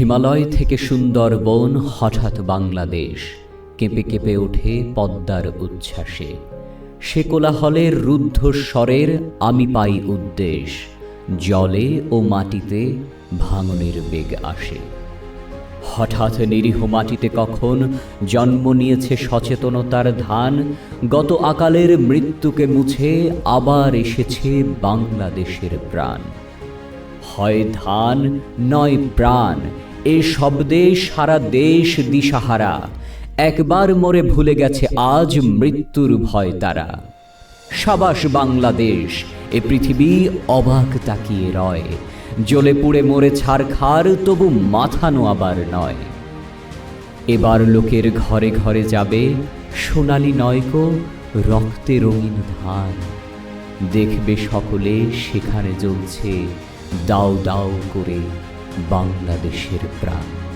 হিমালয় থেকে সুন্দরবন হঠাৎ বাংলাদেশ। কেঁপে কেঁপে ওঠে পদ্মার উচ্ছ্বাসে। সে কোলাহলের রুদ্ধ স্বরের আমি পাই উদ্দেশ। জলে ও মাটিতে ভাঙনের বেগ আসে। হঠাৎ নিরীহ মাটিতে কখন জন্ম নিয়েছে সচেতনতার ধান। গত আকালের মৃত্যুকে মুছে আবার এসেছে বাংলাদেশের প্রাণ। হয় ধান, নয় প্রাণ। এ শব্দে সারা দেশ দিশাহারা। একবার মরে ভুলে গেছে আজ মৃত্যুর ভয় তারা। সাবাস বাংলাদেশ, এ পৃথিবী অবাক তাকিয়ে রয়। জ্বলে পুড়ে মরে ছারখার তবু মাথা নোয়াবার নয়। এবার লোকের ঘরে ঘরে যাবে, সোনালি নয়কো, রক্তে রঙিন ধান। দেখবে সকলে, সেখানে জ্বলছে দাও দাও করে বাংলাদেশের প্রাণ।